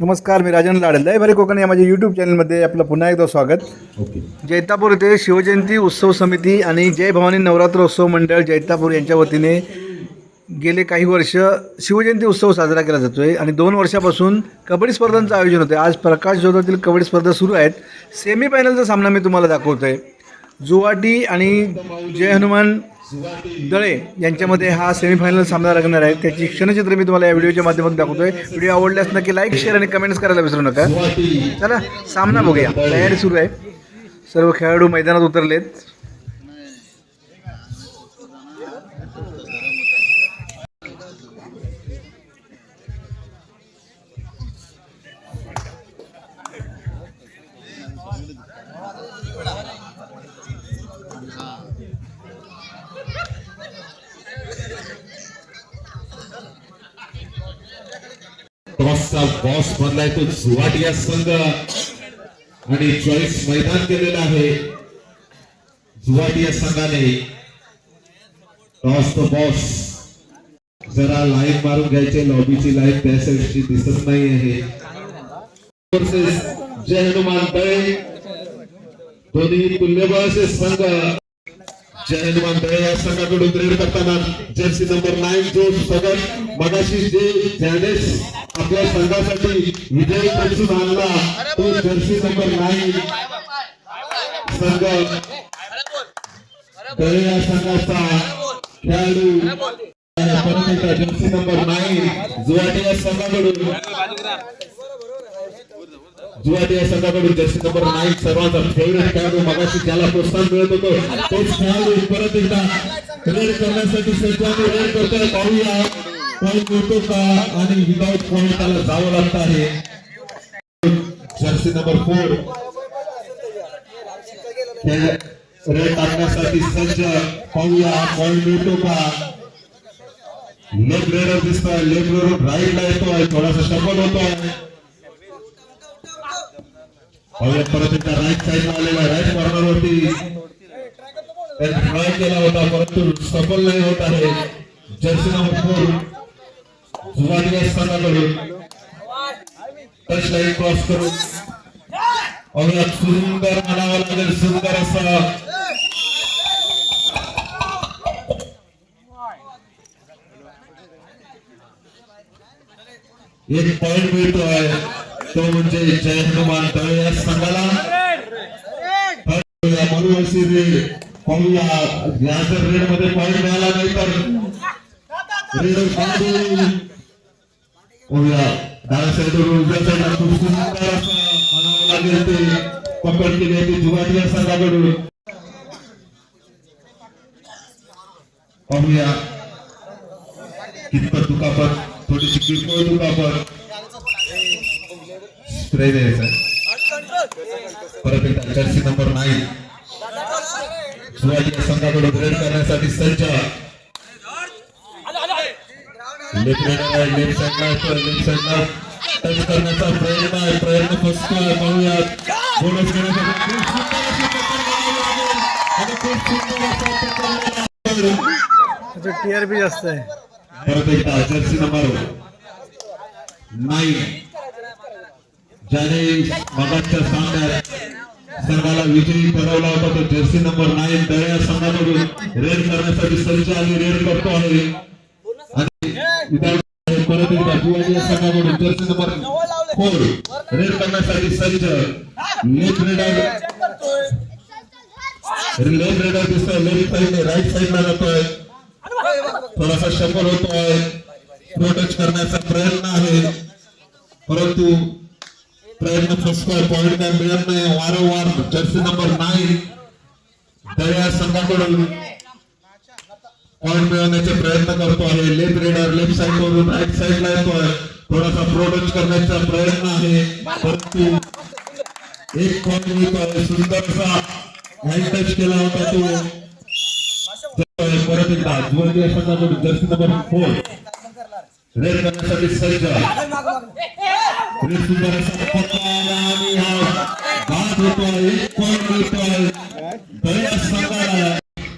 नमस्कार मी राजन लाडल. लय बरे कोकण या माझ्या यूट्यूब चॅनलमध्ये आपलं पुन्हा एकदा स्वागत. ओके. जैतापूर येथे शिवजयंती उत्सव समिती आणि जय भवानी नवरात्र उत्सव मंडळ जैतापूर यांच्या वतीने गेले काही वर्ष शिवजयंती उत्सव साजरा केला जातो आहे आणि दोन वर्षापासून कबड्डी स्पर्धांचं आयोजन होतं आज प्रकाश जोधातील कबड्डी स्पर्धा सुरू आहेत. सेमीफायनलचा सामना मी तुम्हाला दाखवतो आहे जुवाटी आणि जय हनुमान दळे यांच्यामध्ये हा सेमीफायनल सामना लागणार आहे. त्याची क्षणचित्र मी तुम्हाला या व्हिडिओच्या माध्यमातून दाखवतोय. व्हिडिओ आवडल्यास नक्की लाईक शेअर आणि कमेंट्स करायला विसरू नका. चला सामना बघूया. तयारी सुरू आहे. सर्व खेळाडू मैदानात उतरलेत. बॉस बनलाय तो झुवाटिया संघ आणि चॉईस मैदान केलेलं आहे. झुवाटिया संघाने टॉस द बॉस जरा लाईन मारून घ्यायचे. लॉबीची लाईन त्या साईडची दिसत नाही आहे. जय हनुमान दळे. दोन्ही तुल्यबळाचे संघ. जय हनुमान दळे या संघाकडून रेड करताना जर्सी नंबर नाईन जो सगळं मगाशी जे ज्यानेच आपल्या संघासाठी विजय खेचून आणला तो जर्सी नंबर नाईन संघ. दळे या संघाचा खेळाडू. जर्सी नंबर नाईन जुवाटी या संघाकडून. जुवाटी या संघाकडून जर्सी नंबर नाईन सर्वांचा फेवरेट खेळाडू. मगाशी ज्याला प्रोत्साहन मिळत होतं तोच खेळाडू परत एकदा रेड करण्यासाठी सज्जाने रेड करतोय. पाहूया. पॉईंट मिळतो का आणि विदाउट पॉईंट त्याला जावं लागत आहे. Jersey number four. रेड टाकण्यासाठी सज्ज पाहूया. पॉईंट मिळतो का? लेफ्ट रेडर दिसतोय. लेफ्ट रेडर राईट ला येतोय. थोडासा शफल होतोय. पाहूया परत एकदा राईट साईडला आलेला राईट कॉर्नर वरती. ट्राय केला होता. परंतु सफल नाही होत आहे. Jersey number four touch line cross करून एक पॉइंट मिळतोय तो म्हणजे जय हनुमान दळे या संघाला पाहूया रेड पाहूया या रेड मध्ये पॉइंट मिळाला नाही तर रेड पकड केली आहे ती या संघाकडून पाहूया. कितपत दुखापत? थोडीशी किरकोळ दुखापत. स्प्रे द्यायचा. परत एकदा जर्सी नंबर नाही शिवाजी संघाकडून रेड करण्यासाठी सज्ज जर्सी नंबर नाईन ज्याने संघाला विजयी ठरवला होता तो जर्सी नंबर नाईन दळ्या संघामधून रेड करण्यासाठी सज्ज आणि रेड करतो परत एकदा जुवानी या संघाकडून जर्सी नंबर फोर रेड करण्यासाठी सज्ज लेफ्ट रेडर लेफ्ट रेडर दिसतोय लेफ्ट साईडने राईट साईडला जातोय थोडासा शंभर होतोय प्रो टच करण्याचा प्रयत्न आहे परंतु प्रयत्न फसतोय पॉइंट काय मिळत नाही वारंवार जर्सी नंबर नाईन दर्या संघाकडून पॉइंट मिळवण्याचे प्रयत्न करतो आहे लेफ़्ट रेडर लेफ़्ट साइड वरून राईट साइडला येतोय थोडासा प्रो टच करण्याचा प्रयत्न आहे परंतु एक पॉइंट मिळतोय सुंदर असा हँड टच केला होता तो परत एकदा या संघाकडून जर्सी नंबर फोर रेड करण्यासाठी सज्ज रेड सुंदर असा पकड आणि हा। बाद होतोय एक पॉइंट मिळतोय दया संघाला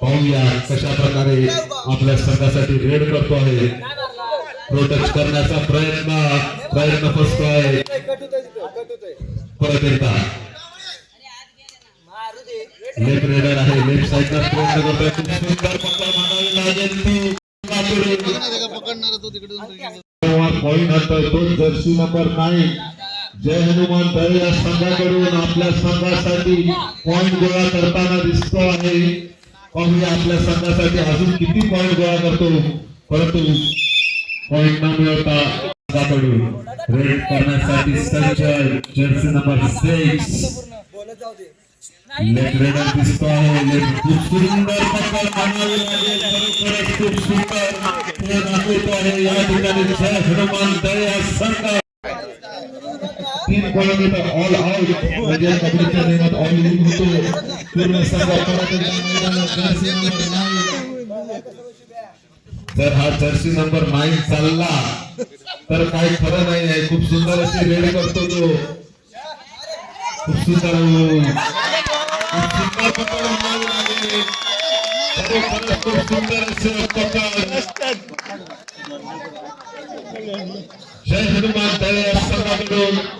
पाहूया कशा प्रकारे आपल्या संघासाठी रेड करतो आहे. प्रोटेक्ट करण्याचा प्रयत्न प्रयत्न फसतो आहे. परत एकदा. लेफ्ट रेडर आहे लेफ्ट साईडला प्रयत्न करतोय खूप सुंदर पकड मागावी लागेल ती. आणतोय तो jersey number nine Jai Hanuman दळ या संघाकडून आपल्या संघासाठी पॉईंट गोळा करताना दिसतो आहे. पाहूया आपल्या संघासाठी अजून किती पॉईंट गोळा करतो परंतु पॉईंट न मिळवता संघाकडून रेड करण्यासाठी सज्ज jersey number six left raider दिसतो आहे लेफ्ट खूप सुंदर पकड म्हणावी लागेल खरोखरच खूप सुंदर खेळ दाखवतो आहे या ठिकाणी जय हनुमान दळ या संघ तीन किलोमीटर ऑल आउट म्हणजे कबड्डीच्या नियमात ऑल इन होतो पूर्ण संघ परत. जर हा जर्सी नंबर नाईन चालला तर काही खरं नाही आहे खूप सुंदर अशी रेड करतो तो खूप सुंदर खूप सुंदर असे जय हनुमान गेला परत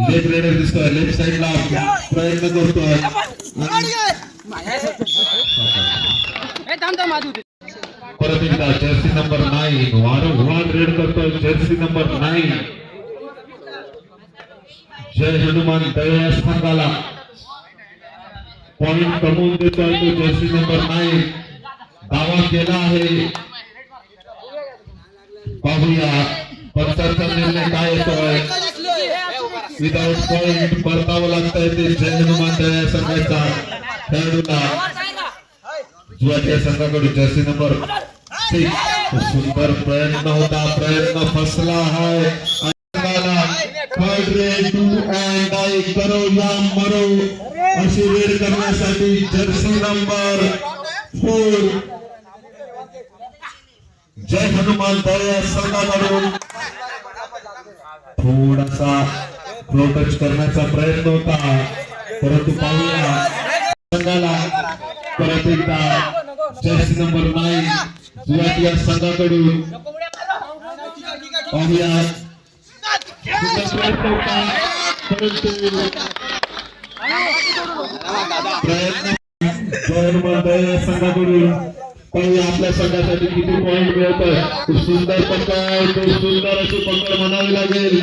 लेफ़्ट रेडर दिसतोय लेफ़्ट साइडला प्रयत्न करतोय परत एकदा जर्सी नंबर नाईन वारंवार रेड करतोय jersey number nine Jai Hanuman दया संघाला पॉइंट कमवून देतोय तो जर्सी नंबर नाईन दावा केला आहे पाहूया पंचांचा निर्णय काय येतोय विदाऊट पॉइंट परतावं लागतंय ते जय हनुमान दया संघाचा खेळाडूला. जुवाच्या संघाकडून जर्सी नंबर सिक्स सुंदर प्रयत्न होता, प्रयत्न फसला आय करो या मरो. अशी रेड करण्यासाठी जर्सी नंबर फोर जय हनुमान दया संघाकडून. थोडासा फ्लो टच करण्याचा प्रयत्न होता. परंतु पाहूया. संघाला परत एकदा जर्सी नंबर नाईन जुवाट या संघाकडून पाहूया. होता परंतु प्रयत्न या संघाकडून पाहूया. आपल्या संघासाठी किती पॉइंट मिळतात सुंदर पकड सुंदर अशी पकड म्हणावी लागेल.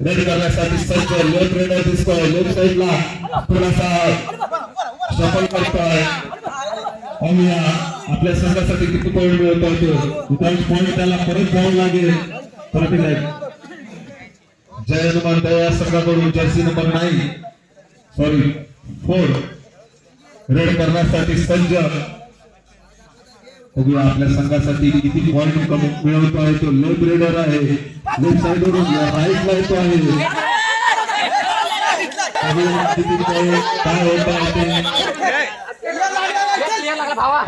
रेड करण्यासाठी सज्ज लेफ्ट रेडर दिसतोय. लेफ्ट साईडला थोडासा सफल करतोय. आपल्या संघासाठी किती पॉईंट मिळतोय तो. पॉईंट त्याला परत जाऊन लागेल. परत जय हनुमान दया संघाकडून. Jersey number nine sorry four raid करण्यासाठी सज्ज बघूया आपल्या संघासाठी किती पॉईंट मिळवतो आहे तो. लेफ्ट रेडर आहे. लेफ़्ट साईडवरून राईटला येतो आहे बघूया किती point काय होत आहे भावा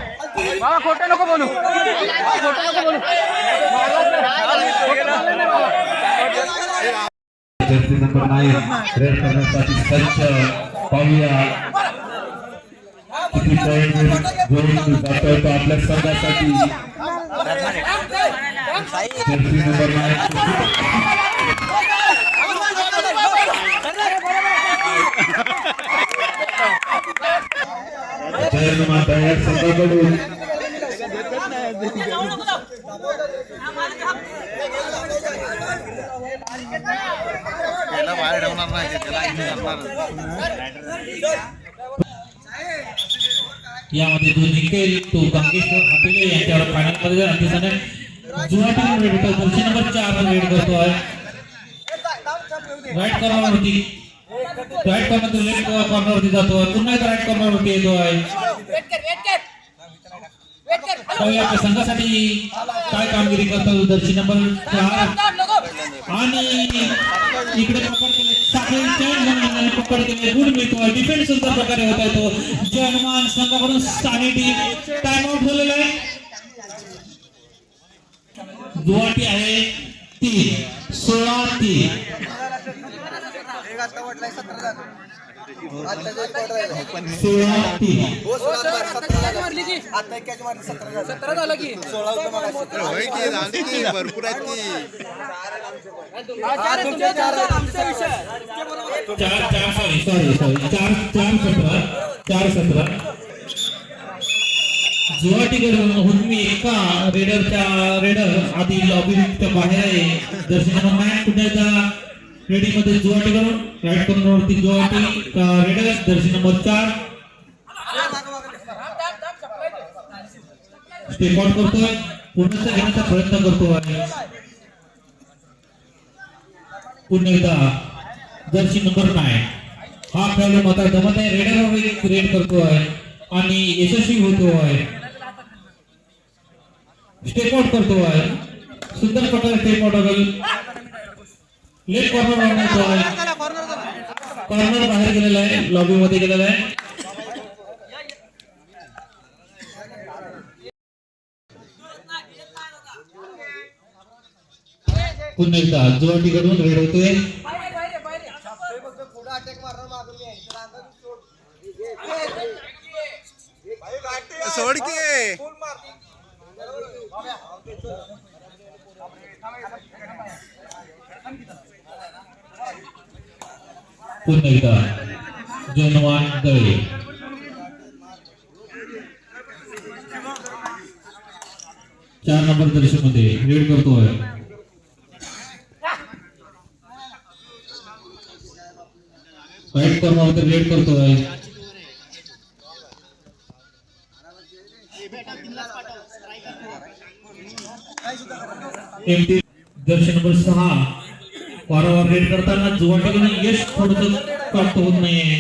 भावा खोटं नको बोलू खोटं नको बोलू जर्सी नंबर नाईन रेड करण्यासाठी सज्ज पाहूया किती पॉइंट घेऊन जातोय तो आपल्या संघासाठी नंबर नाईन जय हनुमान दया यामध्ये जो तो गंगेश्वर हापिले यांच्यावर फायनल मध्ये जाईल. आणि दिसाने जुना टीम रेड करतो दर्शी नंबर चार रेड करतो आहे राईट कॉर्नरवरती राईट कॉर्नर लेफ्ट कॉर्नरवरती जातो आहे पुन्हा एकदा राईट कॉर्नरवरती येतो आहे आपल्या संघासाठी काय कामगिरी करतो दर्शी नंबर चार आणि इकडे पकड केले साखळी पकड केले मिळतो डिफेन्स सुद्धा प्रकारे होता येतो जर्मन संघाकडून साने टीम टाइम आउट झालेला आहे. गुवाहाटी आहे. तीन सोळा तीन सोळा तीन सतरा झालं की. भरपूर आहेत चार तुमच्या चार आहे, आमचा विषय. चार चार सॉरी सॉरी सॉरी चार चार सतरा. चार सतरा. गुवाहाटीकडून हुन्मी एका रेडरच्या रेडर आधी लॉबी बाहेर आहे. दर्शना नाईन पुन्हा एकदा रेडीमध्ये गुवाहाटीकडून राईट कॉर्नरवरती गुवाहाटी दर्शन नंबर चार. स्टेप आउट करतोय. पूर्णच घेण्याचा प्रयत्न करतो आहे पुन्हा एकदा. जर्सी नंबर नाईन हा खेळाडू मात्र जमत आहे. रेडर रेड करतो आहे आणि यशस्वी होतो आहे स्टेप आउट करतो आहे सुंदर प्रकारे स्टेप आउट होईल लेफ़्ट कॉर्नर कॉर्नर बाहेर गेलेला आहे. लॉबी मध्ये गेलेला आहे. पुन्हा एकदा जुवाटीकडून रेड होतोय. सोड की पुन्हा जनवान दळे। चार नंबर दर्शनमध्ये रीड करतोय। राईट कॉर्नरमध्ये रीड करतोय। एमटी दर्शन नंबर सहा. वारंवार रेड करताना जुवा जुवाटीकडून यश थोडस प्राप्त होत नाहीये.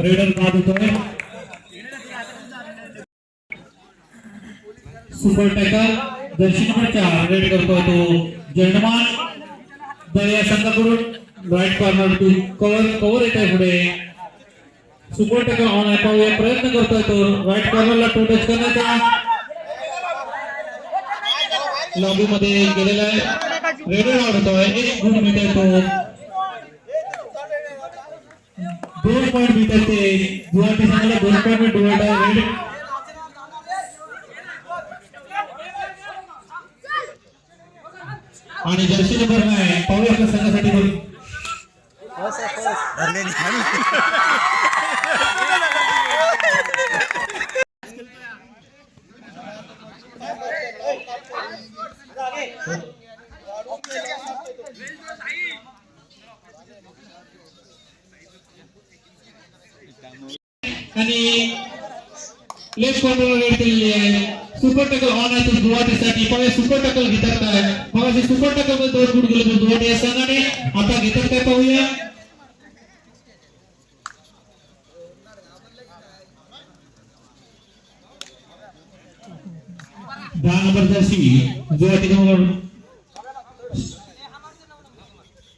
रेडर बाद होतोय. सुपर टॅकर दर्शन नंबर चार रेड करतो तो. जर्मन दर्या संघाकडून right corner to cover cover येत आहे पुढे. सुपर टॅकर ऑन आहे. पाहूया प्रयत्न करतोय तो. राईट कॉर्नरला टू टच करण्याचा. लॉबी मध्ये गेलेला आहे. रेडिओ वाढतोय एक गुण मिळत आहे तो. दोन पॉईंट मिळतात ते. गुवाहाटी संघाला दोन पॉईंट डिवाइड आहे. आणि जर्सी नंबर नाही पाहूया आपल्या संघासाठी आणि लेफ़्ट सुपर टॅकल ऑन आहे तो गुवाहाटीसाठी. पाहूया सुपर टॅकल घेतात मग सुपर टॅकल मध्ये दोन गुण गेले तो गुवाहाटी या संघाने आता घेतात काय पाहूया दहा नंबर जर्सी गुवाहाटी नंबर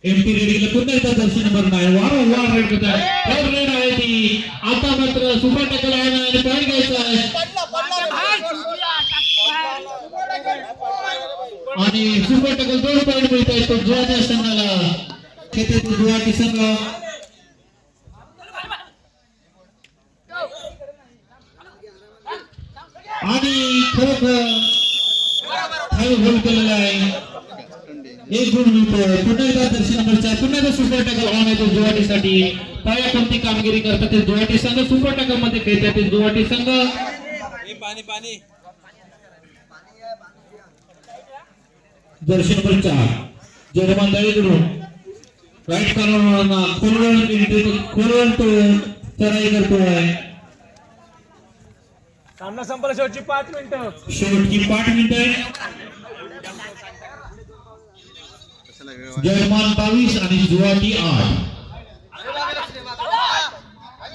एमटी रेडिंगला पुन्हा एकदा जर्सी नंबर नाही वारंवार रेड करत आहे थर्ड रेड आहे ती आता मात्र सुपर टॅकल आहे ना आणि पॉईंट घ्यायचा आहे आणि सुपर टॅकल दोन पॉईंट मिळत आहेत. पण गुवाहाटी संघाला खेळतात तो संघ आणि खरोखर खाली होल केलेला आहे. एक गुण मिळतो पुन्हा एकदा दर्शन नंबर पुन्हा एकदा सुपर टॅकल ऑन येतो जुवाटीसाठी काय कोणती कामगिरी करतात ते जुवाटी संघ. सुपर टॅकलमध्ये खेळतात ते जुवाटी संघ. पाणी पाणी. दर्शन नंबर चार। जयमान दळीकडून राईट कॉर्नर खोलवर खोलवर तो चढाई करतोय सामना संपला शेवटची पाच मिनिटं। शेवटची पाच मिनिटं जयमान बावीस आणि जुवाटी आठ।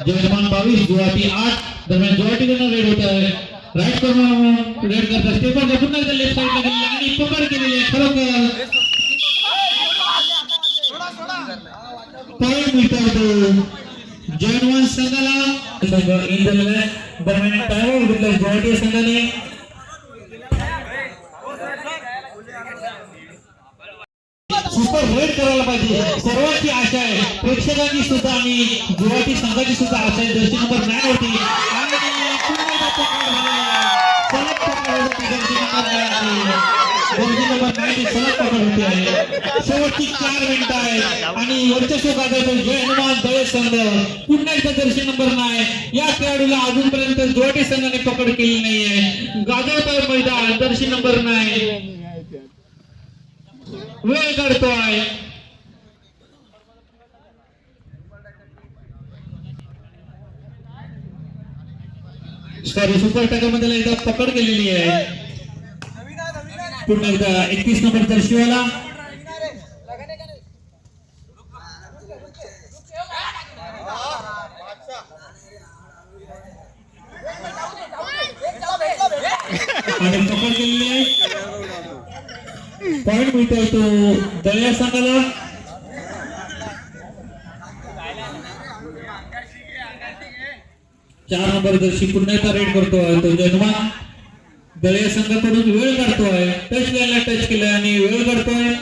जयमान बावीस जुवाटी आठ। दरम्यान जुवाटीकडनं रेड होत आहे राईट कॉर्नर रेड करतात स्टेपन पुन्हा एकदा लेफ़्ट साईडला गेलेले आणि पकड केलेली आहे खरोखर पॉईंट मिळतो जयमान संघाला संघ इंडियाला दरम्यान टाइम घेतला जुवाटी संघाने सुपर रेड करायला पाहिजे सर्वांची आशा आहे प्रेक्षकांची सुद्धा आणि गुवाहाटी आशा आहे जर्सी नंबर नाईन होती होती जर्सी नंबर सलग पकड आहे शेवटची चार मिनिटं आणि वर्चस्व गाजवतो जय हनुमान दळे संघ पुन्हा एकदा जर्सी नंबर या खेळाडूला अजूनपर्यंत गुवाहाटी संघाने पकड केली नाहीये गाजवतोय मैदान जर्सी नंबर वेळ काढतोय सॉरी सुपर टॅकरमध्ये एकदा पकड केलेली आहे. पुन्हा एकदा एकतीस नंबर केलेली आहे. पॉइंट तो चार नंबर दर्शी पुन्हा एकदा रेड करतोय तो दळ्या संघाकडून वेळ काढतोय. टच लाईनला टच केलं आणि वेळ काढतोय.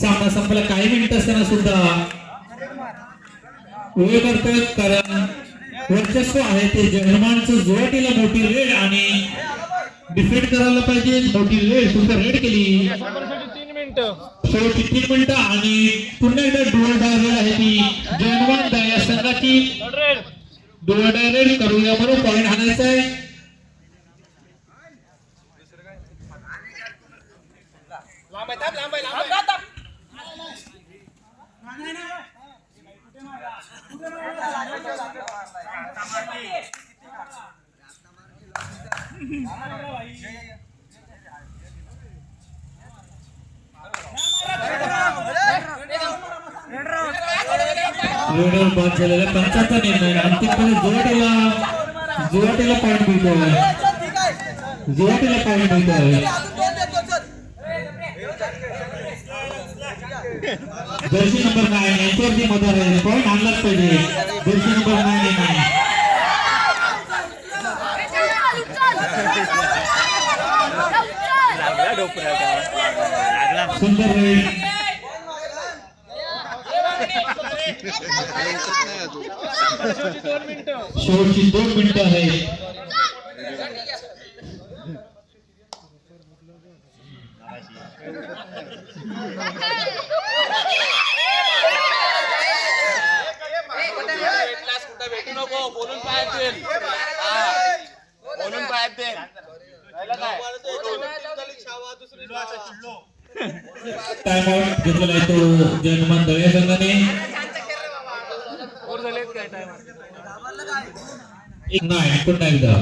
सामना संपला. काही मिनिट असताना सुद्धा वेळ करतोय कारण वर्चस्व आहे ते जर्मनचं जोराटीला मोठी रेड आणि डिफेंड करायला पाहिजे. मोठी रेड सुद्धा रेड केली. शेवटची तीन मिनिटं आणि पुन्हा एकदा डोळ डायरेड आहे ती जयनवान या संघाची. डोळ डायरेड करूया बरोबर पॉईंट हाणायचा आहे. लांब आहे थांब, लांब आहे, लांब आहे. रेडर बाद झालेला पंचाचा निर्णय अंतिमपणे जुवाटीला जुवाटीला पॉईंट मिळतोय जुवाटीला पॉईंट मिळतोय जर्सी नंबर नाईन यांच्यावरती मदर आहे पॉईंट आणलाच पाहिजे जर्सी नंबर नाईन नाही सुंदर रेड शेवटची दोन मिनिटं आहेत टाइम आउट घेतलेला आहे तो जयनुमान दळे संघाने एक नाही पुन्हा एकदा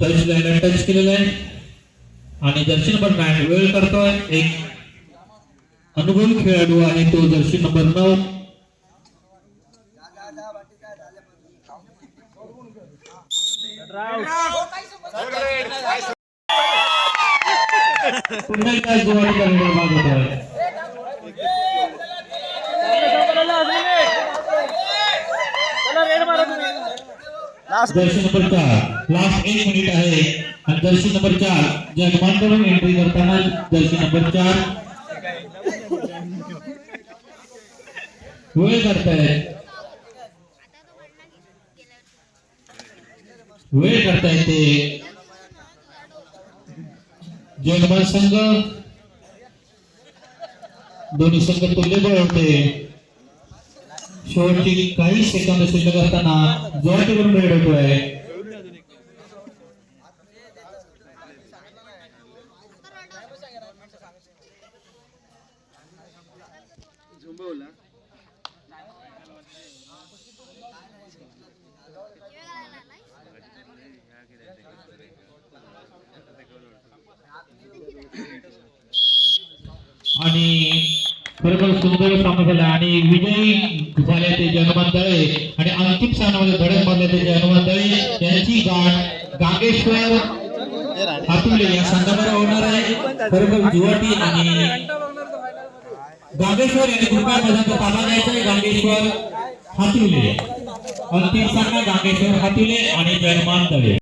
टच लाईन टच केलेला आहे आणि दर्शन नंबर नाईन वेळ करतोय एक अनुभवी खेळाडू आहे तो दर्शन नंबर नऊ पुन्हा एकदा जर्सी नंबर चार. लास्ट एक मिनिट आहे. आणि जर्सी नंबर चार जगमानकडून एंट्री करताना जर्सी नंबर चार. वेळ करतायत वेळ करता येते. जर्मन संघ, दोन्ही संघ तुल्यबळ होते. शेवटची काही सेकंद शिल्लक असताना जोरातीवरून वेळ होतोय आणि बरोबर सुंदर सामना झाला. आणि विजयी झाले ते जनमान दळे आणि अंतिम सामन्यामध्ये धडक मारले ते जनमान दळे यांची गाठ गांगेश्वर हातुले या संघाबरोबर होणार आहे. बरोबर जुवाटी आणि गांगेश्वर यांनी कृपया मैदानाचा ताबा घ्यायचा आहे. गांगेश्वर हातुले अंतिम सामना गांगेश्वर हातुले आणि जनमान दळे